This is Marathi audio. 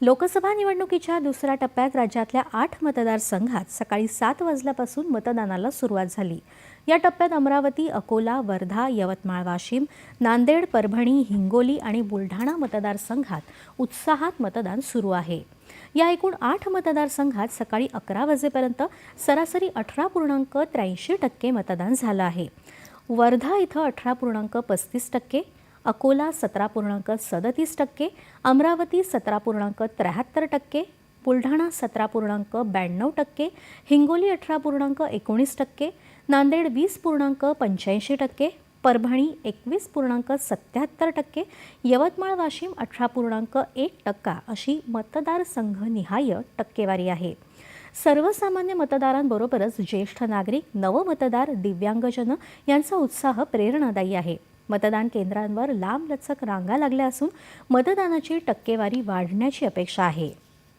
लोकसभा निवडणुकीच्या दुसऱ्या टप्प्यात राज्यातल्या आठ मतदारसंघात सकाळी सात वाजल्यापासून मतदानाला सुरुवात झाली. या टप्प्यात अमरावती अकोला वर्धा यवतमाळ वाशिम नांदेड परभणी हिंगोली आणि बुलढाणा मतदारसंघात उत्साहात मतदान सुरू आहे. या एकूण आठ मतदारसंघात सकाळी अकरा वाजेपर्यंत सरासरी अठरा पूर्णांक त्र्याऐंशी टक्के मतदान झालं आहे. वर्धा इथं अठरा पूर्णांक पस्तीस टक्के अकोला सतरा पूर्णांक सदतीस टक्के अमरावती सतरा पूर्णांक त्र्याहत्तर टक्के बुलढाणा सतरा पूर्णांक ब्याण्णव टक्के हिंगोली अठरा पूर्णांक एकोणीस टक्के नांदेड वीस पूर्णांक पंच्याऐंशी टक्के परभणी एकवीस पूर्णांक सत्याहत्तर टक्के यवतमाळ वाशिम अठरा पूर्णांक एक टक्का अशी मतदारसंघनिहाय टक्केवारी आहे. सर्वसामान्य मतदारांबरोबरच ज्येष्ठ नागरिक नवमतदार दिव्यांगजन यांचा उत्साह प्रेरणादायी आहे. मतदान केंद्रांवर लांबलचक रांगा लागल्या असून मतदानाची टक्केवारी वाढण्याची अपेक्षा आहे.